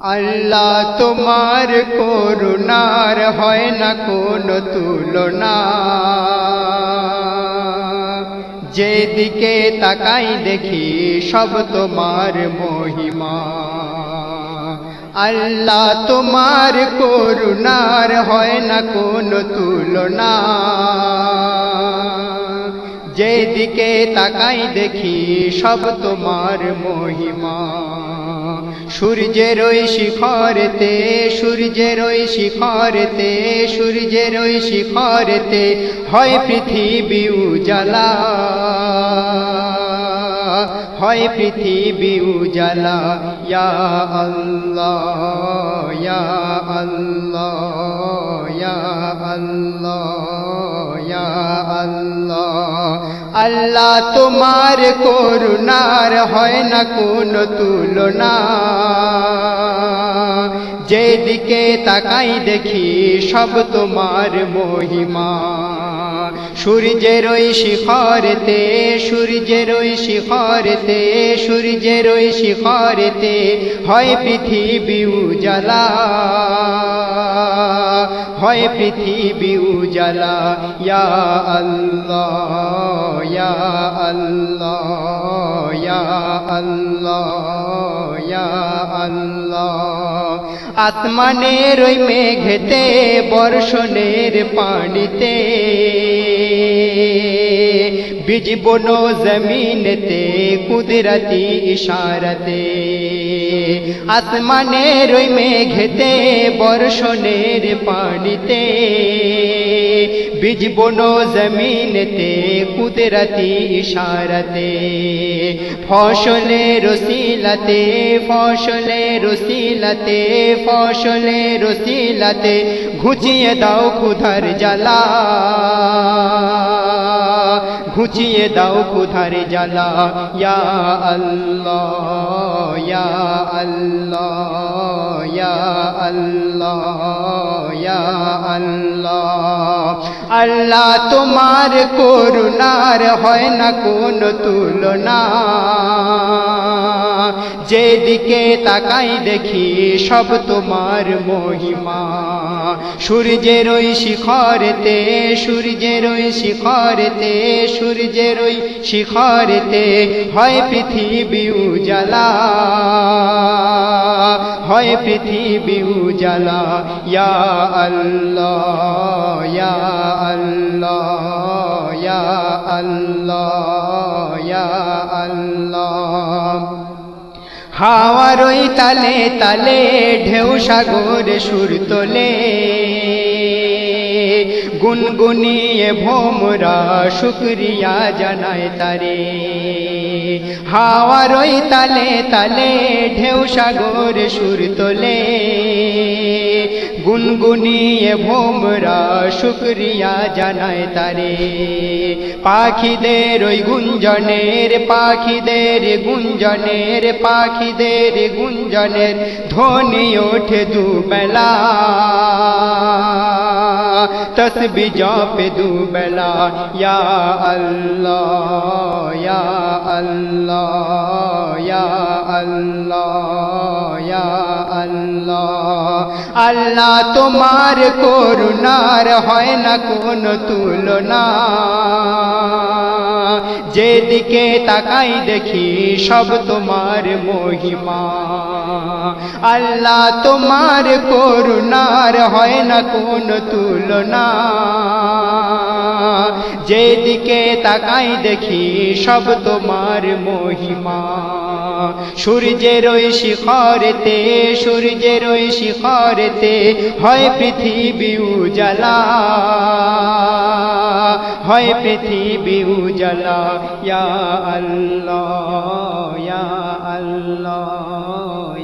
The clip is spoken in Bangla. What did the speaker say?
আল্লাহ তোমার করুণার হয় না কোনো তুলনা। যেদিকে তাকাই দেখি সব তোমার মহিমা। আল্লাহ তোমার করুণার হয় না কোনো তুলনা। যেদিকে তাকাই দেখি সব তোমার মহিমা। সূর্যের ওই শিখরেতে, সূর্যের ওই শিখরেতে, সূর্যের ওই শিখরেতে হয় পৃথিবী উজালা। হয় পৃথিবী উজালা। ইয়া আল্লাহ ইয়া আল্লাহ ইয়া আল্লাহ ইয়া আল্লাহ। আল্লাহ তোমার করুণার হয় না কোন তুলনা। যেদিকে তাকাই দেখি সব তোমার মহিমা। সূর্যের ওই শিখরেতে, সূর্যের ওই শিখরেতে, সূর্যের ওই শিখরেতে হয় পৃথিবী উজালা। হয় পৃথিবী উজালা, ইয়া আল্লাহ ইয়া আল্লাহ ইয়া আল্লাহ ইয়া আল্লাহ। ওই মেঘেতে, বর্ষণের পানিতে বীজ বনো জমিনেতে, কুদরতি ইশারতে। আসমানের ওই মেঘেতে, বর্ষণের পানিতে। বীজ বনো জমিনেতে, কুদরতি ইশারতে। ফসলে রসিলাতে ফসলে রসিলাতে ফসলে রসিলাতে ঘুচিয়ে দাও ক্ষুধার জ্বালা। ঘুচিয়ে দাও ক্ষুধার জ্বালা। ইয়া আল্লাহ ইয়া আল্লাহ ইয়া আল্লাহ ইয়া আল্লাহ। আল্লাহ, তোমার করুণার হয় না কোন তুলনা। যেদিকে তাকাই দেখি সব তোমার মহিমা। সূর্যের ওই শিখরেতে, সূর্যের ওই শিখরেতে, সূর্যের ওই শিখরেতে হয় পৃথিবী উজালা। হয় পৃথিবী উজালা, ইয়া আল্লাহ ইয়া আল্লাহ ইয়া আল্লাহ ইয়া আল্লাহ। হাওয়ার ওই তালে তালে ঢেউ সাগর সুর তোলে। গুনগুনিয়ে ভোমরা শুক্রিয়া জানায় তারে। হাওয়ার ওই তালে তালে ঢেউ সাগর সুর তোলে। গুনগুনিয়ে ভোমরা, শুক্রিয়া জানায় তারে। পাখিদের ওই গুঞ্জনের, পাখিদের গুঞ্জনের পাখিদের গুঞ্জনের ধ্বনি ওঠে দুবেলা। তসবি জপে দুবেলা, ইয়া আল্লাহ ইয়া আল্লাহ ইয়া আল্লাহ। আল্লাহ। আল্লাহ, তোমার করুণার হয় না কোন তুলনা। যেদিকে তাকাই দেখি সব তোমার মহিমা। আল্লাহ, তোমার করুণার হয় না কোন তুলনা। যেদিকে তাকাই দেখি সব তোমার মহিমা। সূর্যের ওই শিখরেতে, সূর্যের ওই শিখরেতে হয় পৃথিবী উজালা। হয় পৃথিবী উজালা, ইয়া আল্লাহ ইয়া আল্লাহ।